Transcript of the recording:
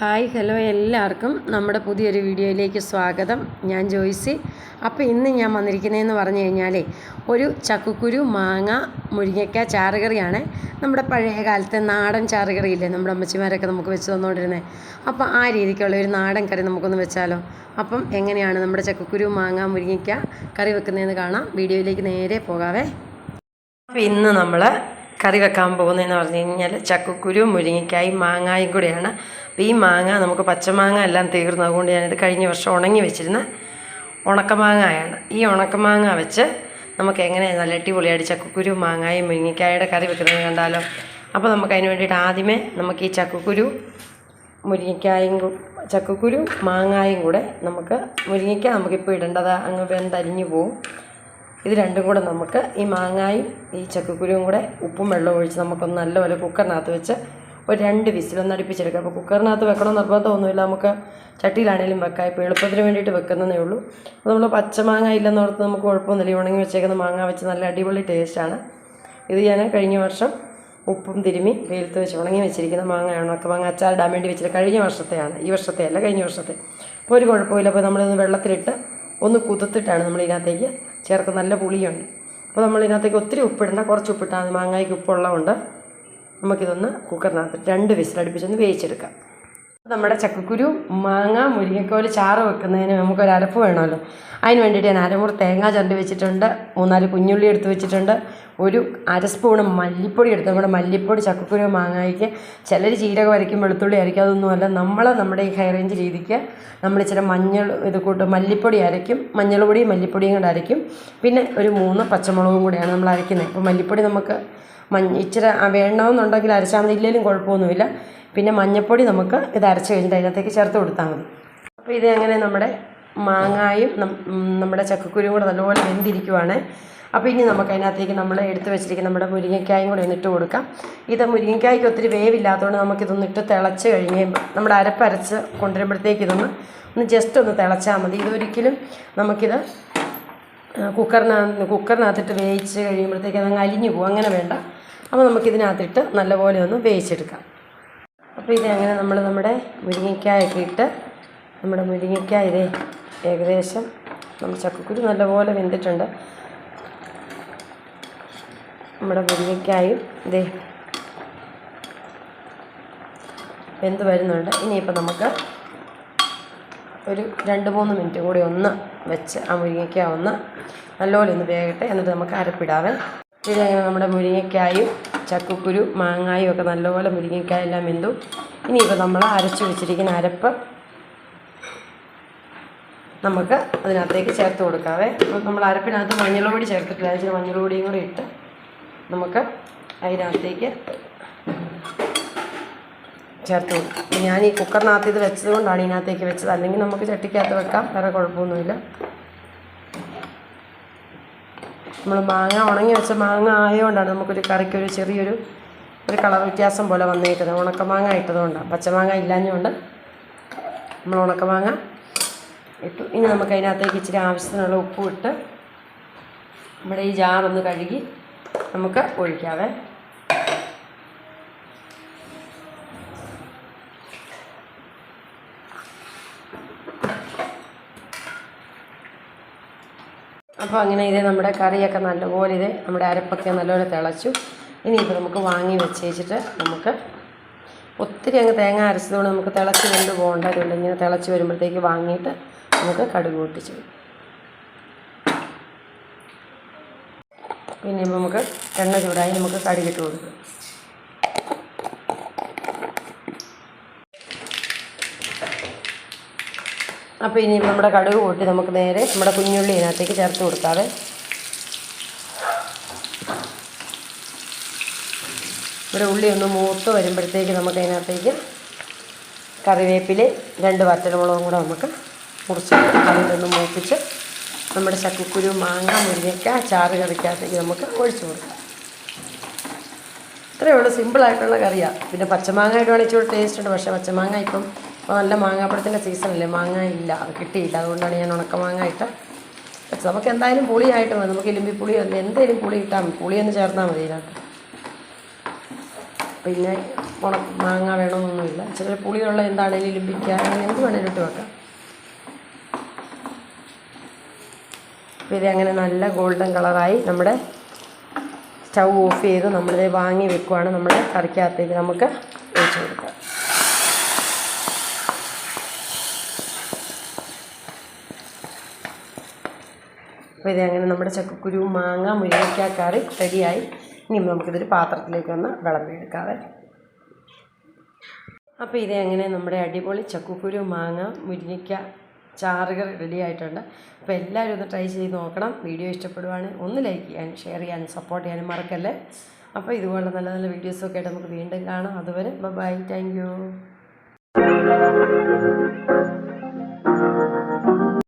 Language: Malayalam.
ഹായ് ഹലോ എല്ലാവർക്കും നമ്മുടെ പുതിയൊരു വീഡിയോയിലേക്ക് സ്വാഗതം. ഞാൻ ജോയ്സി. അപ്പോൾ ഇന്ന് ഞാൻ വന്നിരിക്കുന്നതെന്ന് പറഞ്ഞു കഴിഞ്ഞാലേ ഒരു ചക്കുക്കുരു മാങ്ങ മുരിങ്ങയ്ക്ക ചാറുകറിയാണ് നമ്മുടെ പഴയ കാലത്തെ നാടൻ ചാറുകറിയില്ലേ നമ്മുടെ അമ്മച്ചിമാരൊക്കെ നമുക്ക് വെച്ച് തന്നുകൊണ്ടിരുന്നത്. അപ്പോൾ ആ രീതിക്കുള്ള ഒരു നാടൻ കറി നമുക്കൊന്ന് വെച്ചാലോ? അപ്പം എങ്ങനെയാണ് നമ്മുടെ ചക്കുക്കുരു മാങ്ങ മുരിങ്ങയ്ക്ക കറി വെക്കുന്നതെന്ന് കാണാം. വീഡിയോയിലേക്ക് നേരെ പോകാവേ. അപ്പോൾ ഇന്ന് നമ്മൾ കറി വെക്കാൻ പോകുന്നതെന്ന് പറഞ്ഞു കഴിഞ്ഞാൽ ചക്കക്കുരു മുരിങ്ങയ്ക്കായും മാങ്ങായും കൂടെയാണ്. ഈ മാങ്ങ നമുക്ക് പച്ചമാങ്ങ എല്ലാം തീർന്നു. അതുകൊണ്ട് ഞാനിത് കഴിഞ്ഞ വർഷം ഉണങ്ങി വെച്ചിരുന്ന ഉണക്കമാങ്ങയാണ്. ഈ ഉണക്കമാങ്ങ വെച്ച് നമുക്ക് എങ്ങനെ നല്ല അടിപൊളിയായിട്ട് ചക്കക്കുരു മാങ്ങായും മുരിങ്ങിക്കായുടെ കറി വെക്കുന്നത് കണ്ടാലോ? അപ്പോൾ നമുക്ക് അതിന് വേണ്ടിയിട്ട് ആദ്യമേ നമുക്ക് ഈ ചക്കക്കുരു മുരിങ്ങിക്കായും ചക്കക്കുരു മാങ്ങായും കൂടെ നമുക്ക് മുരിങ്ങയ്ക്ക നമുക്കിപ്പോൾ ഇടേണ്ടത് അങ്ങ് വെന്തരിഞ്ഞു പോവും. ഇത് രണ്ടും കൂടെ നമുക്ക് ഈ മാങ്ങായും ഈ ചക്കക്കുരുവും കൂടെ ഉപ്പും വെള്ളവും ഒഴിച്ച് നമുക്കൊന്ന് നല്ലപോലെ കുക്കറിനകത്ത് വെച്ച് ഒരു രണ്ട് വിസിലൊന്ന് അടുപ്പിച്ചെടുക്കാം. അപ്പോൾ കുക്കറിനകത്ത് വെക്കണം നിർബന്ധമൊന്നുമില്ല. നമുക്ക് ചട്ടിയിലാണെങ്കിലും വെക്കാം. ഇപ്പോൾ എളുപ്പത്തിന് വേണ്ടിയിട്ട് വെക്കുന്നതേ ഉള്ളൂ. അപ്പോൾ നമ്മൾ പച്ചമാങ്ങ ഇല്ലെന്നോർത്ത് നമുക്ക് കുഴപ്പമൊന്നുമില്ല. ഉണങ്ങി വെച്ചേക്കുന്ന മാങ്ങ വെച്ച് നല്ല അടിപൊളി ടേസ്റ്റാണ്. ഇത് ഞാൻ കഴിഞ്ഞ വർഷം ഉപ്പും തിരുമി വെയിലത്ത് വെച്ച് ഉണങ്ങി വെച്ചിരിക്കുന്ന മാങ്ങയാണ്. ഒക്കെ മാങ്ങ അച്ചാറിടാൻ വേണ്ടി വെച്ചിട്ട് കഴിഞ്ഞ വർഷത്തെയാണ്. ഈ വർഷത്തെ അല്ല കഴിഞ്ഞ വർഷത്തെ. അപ്പോൾ ഒരു കുഴപ്പമില്ല. അപ്പോൾ നമ്മളിന്ന് വെള്ളത്തിലിട്ട് ഒന്ന് കുതിർത്തിട്ടാണ് നമ്മൾ ഇതിനകത്തേക്ക് ചേർത്ത് നല്ല പുളിയുണ്ട്. അപ്പോൾ നമ്മൾ ഇതിനകത്തേക്ക് ഒത്തിരി ഉപ്പിടണ്ട. കുറച്ച് ഉപ്പിട്ടാൽ മാങ്ങയ്ക്ക് ഉപ്പുള്ളതുകൊണ്ട്. നമുക്കിതൊന്ന് കുക്കറിനകത്ത് രണ്ട് വിസിലടുപ്പിച്ചൊന്ന് വേവിച്ചെടുക്കാം. നമ്മുടെ ചക്കക്കുരു മാങ്ങ മുരിങ്ങക്കോൽ ചാറ് വെക്കുന്നതിന് നമുക്കൊരു അരപ്പ് വേണമല്ലോ. അതിന് വേണ്ടിയിട്ട് ഞാൻ അരമുറി തേങ്ങ ചണ്ട് വെച്ചിട്ടുണ്ട്. മൂന്നാൽ കുഞ്ഞുള്ളി എടുത്ത് വെച്ചിട്ടുണ്ട്. ഒരു അര സ്പൂണ് മല്ലിപ്പൊടി എടുത്ത് നമ്മുടെ മല്ലിപ്പൊടി ചക്കക്കുരു മാങ്ങായിക്ക്. ചിലർ ജീരകം അരയ്ക്കും വെളുത്തുള്ളി അരയ്ക്കും അതൊന്നുമല്ല നമ്മൾ നമ്മുടെ ഈ ഹൈ റേഞ്ച് രീതിക്ക് നമ്മൾ ഇച്ചിരി മഞ്ഞൾ ഇത് കൂട്ട് മല്ലിപ്പൊടി അരയ്ക്കും. മഞ്ഞൾ പൊടിയും മല്ലിപ്പൊടിയും കൂടെ അരയ്ക്കും. പിന്നെ ഒരു മൂന്ന് പച്ചമുളകും കൂടിയാണ് നമ്മൾ അരയ്ക്കുന്നത്. അപ്പോൾ മല്ലിപ്പൊടി നമുക്ക് മഞ്ഞ ഇച്ചിരി വേണമെന്നുണ്ടെങ്കിൽ അരച്ചാൽ മതി. ഇല്ലെങ്കിലും കുഴപ്പമൊന്നുമില്ല. പിന്നെ മഞ്ഞൾപ്പൊടി നമുക്ക് ഇത് അരച്ച് കഴിഞ്ഞിട്ട് അതിനകത്തേക്ക് ചേർത്ത് കൊടുത്താൽ മതി. അപ്പോൾ ഇത് അങ്ങനെ നമ്മുടെ മാങ്ങായും നമ്മുടെ ചക്കക്കുരുവും കൂടെ നല്ലപോലെ വെന്തിരിക്കുവാണ്. അപ്പോൾ ഇനി നമുക്ക് അതിനകത്തേക്ക് നമ്മൾ എടുത്ത് വെച്ചിരിക്കുന്ന നമ്മുടെ മുരിങ്ങയ്ക്കായും കൂടെ ഒന്നിട്ട് കൊടുക്കാം. ഇത് മുരിങ്ങയ്ക്കായ്ക്ക് ഒത്തിരി വേവില്ലാത്തതുകൊണ്ട് നമുക്കിതൊന്ന് ഇട്ട് തിളച്ച് കഴിഞ്ഞ് നമ്മുടെ അരപ്പരച്ച് കൊണ്ടുവരുമ്പോഴത്തേക്ക് ഇതൊന്ന് ഒന്ന് ജസ്റ്റ് ഒന്ന് തിളച്ചാൽ മതി. ഇതൊരിക്കലും നമുക്കിത് കുക്കറിനകത്ത് കുക്കറിനകത്തിട്ട് വേവിച്ച് കഴിയുമ്പോഴത്തേക്ക് അതങ്ങ് അലിഞ്ഞു പോകും. അങ്ങനെ വേണ്ട. അപ്പോൾ നമുക്കിതിനകത്തിട്ട് നല്ലപോലെ ഒന്ന് വേവിച്ചെടുക്കാം. അപ്പോൾ ഇത് അങ്ങനെ നമ്മൾ നമ്മുടെ മുരിങ്ങയ്ക്കായൊക്കെ ഇട്ട് നമ്മുടെ മുരിങ്ങയ്ക്കായ ഇതേ ഏകദേശം നമ്മുടെ ചക്കക്കുരു നല്ലപോലെ വെന്തിട്ടുണ്ട്. നമ്മുടെ മുരിങ്ങയ്ക്കായും ഇതേ വെന്ത് വരുന്നുണ്ട്. ഇനിയിപ്പോൾ നമുക്ക് ഒരു രണ്ട് മൂന്ന് മിനിറ്റ് കൂടി ഒന്ന് വെച്ച് ആ മുരിങ്ങയ്ക്ക നല്ലപോലെ ഒന്ന് വേകട്ടെ എന്നിട്ട് നമുക്ക് അരപ്പിടാവേ. ഇത് നമ്മുടെ മുരിങ്ങയ്ക്കായും ചക്കക്കുരു മാങ്ങായും ഒക്കെ നല്ലപോലെ മുരിങ്ങിക്കായെല്ലാം ഇനി ഇനിയിപ്പോൾ നമ്മൾ അരച്ചു വെച്ചിരിക്കുന്ന അരപ്പ് നമുക്ക് അതിനകത്തേക്ക് ചേർത്ത് കൊടുക്കാവേ. അപ്പോൾ നമ്മൾ അരപ്പിനകത്ത് മഞ്ഞൾപൊടി ചേർത്തിട്ടില്ല. അതിന് മഞ്ഞൾപൊടിയും കൂടി ഇട്ട് നമുക്ക് അതിനകത്തേക്ക് ചേർത്ത് കൊടുക്കാം. ഞാൻ ഈ കുക്കറിനകത്ത് ഇത് വെച്ചത് കൊണ്ടാണ് ഇതിനകത്തേക്ക് വെച്ചത്. അല്ലെങ്കിൽ നമുക്ക് ചട്ടിക്കകത്ത് വെക്കാം. വേറെ കുഴപ്പമൊന്നുമില്ല. നമ്മൾ മാങ്ങ ഉണങ്ങി വെച്ച മാങ്ങ ആയതുകൊണ്ടാണ് നമുക്കൊരു കറിക്കൊരു ചെറിയൊരു ഒരു കളർ വ്യത്യാസം പോലെ വന്നേക്കുന്നത്. ഉണക്കമാങ്ങ ഇട്ടതുകൊണ്ടാണ് പച്ചമാങ്ങ ഇല്ലാഞ്ഞുകൊണ്ട് നമ്മൾ ഉണക്കമാങ്ങ ഇട്ടു. ഇനി നമുക്ക് അതിനകത്തേക്ക് ഇച്ചിരി ആവശ്യത്തിനുള്ള ഉപ്പും ഇട്ട് നമ്മുടെ ഈ ജാറൊന്ന് കഴുകി നമുക്ക് ഒഴിക്കാവേ. അപ്പോൾ അങ്ങനെ ഇത് നമ്മുടെ കറിയൊക്കെ നല്ലപോലെ ഇത് നമ്മുടെ അരപ്പൊക്കെ നല്ലപോലെ തിളച്ചു. ഇനിയിപ്പോൾ നമുക്ക് വാങ്ങി വെച്ചേച്ചിട്ട് നമുക്ക് ഒത്തിരി അങ്ങ് തേങ്ങ അരച്ചതുകൊണ്ട് നമുക്ക് തിളച്ച് കൊണ്ട് പോകേണ്ടതുണ്ട് ഇങ്ങനെ തിളച്ച് വരുമ്പോഴത്തേക്ക് വാങ്ങിയിട്ട് നമുക്ക് കടുക് പൊട്ടിച്ച്. പിന്നെ നമുക്ക് എണ്ണ ചൂടായി നമുക്ക് കടുകിട്ട് കൊടുക്കും. അപ്പോൾ ഇനി നമ്മുടെ കടുക് പൊട്ടി നമുക്ക് നേരെ നമ്മുടെ കുഞ്ഞുള്ളി ഇതിനകത്തേക്ക് ചേർത്ത് കൊടുക്കാതെ ഇവിടെ ഉള്ളി ഒന്ന് മൂത്ത് വരുമ്പോഴത്തേക്ക് നമുക്ക് അതിനകത്തേക്ക് കറിവേപ്പില രണ്ട് വറ്റൽമുളകും കൂടെ നമുക്ക് മുറിച്ച് അതിലൊന്ന് മൂപ്പിച്ച് നമ്മുടെ ചക്കക്കുരു മാങ്ങ മുരിങ്ങയ്ക്ക ചാറ് കറിക്കകത്തേക്ക് നമുക്ക് ഒഴിച്ചു കൊടുക്കാം. ഇത്രയേ ഉള്ളൂ. സിമ്പിളായിട്ടുള്ള കറിയാണ് പിന്നെ പച്ചമാങ്ങ ഇടുവാണെങ്കിൽ ഇച്ചിരി ടേസ്റ്റ് ഉണ്ട്. പക്ഷേ പച്ചമാങ്ങ ഇപ്പം ഇപ്പോൾ നല്ല മാങ്ങാപ്പഴത്തിന്റെ സീസണല്ലേ മാങ്ങ ഇല്ല കിട്ടിയില്ല. അതുകൊണ്ടാണ് ഞാൻ ഉണക്കമാങ്ങ ഇട്ട്. നമുക്ക് എന്തായാലും പുളിയായിട്ട് മതി. നമുക്ക് ഇലുമ്പി പുളി അല്ല എന്തെങ്കിലും പുളി ഇട്ടാൽ മതി. പുളിയൊന്ന് ചേർത്താൽ മതി ഇതിനകത്ത്. പിന്നെ ഉണക്ക മാങ്ങ വേണമെന്നൊന്നുമില്ല. ചില പുളിയുള്ള എന്താണെങ്കിലും ലിമ്പിക്ക അങ്ങനെ എന്ത് വേണേലും ഇട്ട് വെക്കാം. അപ്പോൾ ഇത് അങ്ങനെ നല്ല ഗോൾഡൻ കളറായി നമ്മുടെ സ്റ്റൗ ഓഫ് ചെയ്ത് നമ്മളിത് വാങ്ങി വെക്കുവാണ്. നമ്മുടെ കറിക്കകത്തേക്ക് നമുക്ക് ഒഴിച്ചു കൊടുക്കാം. അപ്പോൾ ഇത് അങ്ങനെ നമ്മുടെ ചക്കക്കുരു മാങ്ങ മുരിങ്ങയ്ക്ക കറി റെഡിയായി. ഇനി നമുക്കിതൊരു പാത്രത്തിലേക്ക് ഒന്ന് വിളമ്പിയെടുക്കാവേ അപ്പോൾ ഇത് അങ്ങനെ നമ്മുടെ അടിപൊളി ചക്കക്കുരു മാങ്ങ മുരിങ്ങയ്ക്ക ചാറുകൾ റെഡി ആയിട്ടുണ്ട് അപ്പോൾ എല്ലാവരും ഒന്ന് ട്രൈ ചെയ്ത് നോക്കണം. വീഡിയോ ഇഷ്ടപ്പെടുവാണെങ്കിൽ ഒന്ന് ലൈക്ക് ചെയ്യാനും ഷെയർ ചെയ്യാനും സപ്പോർട്ട് ചെയ്യാനും മറക്കല്ലേ? അപ്പോൾ ഇതുപോലെ നല്ല നല്ല വീഡിയോസൊക്കെ ആയിട്ട് നമുക്ക് വീണ്ടും കാണാം. അതുവരെ ബൈ. Thank you.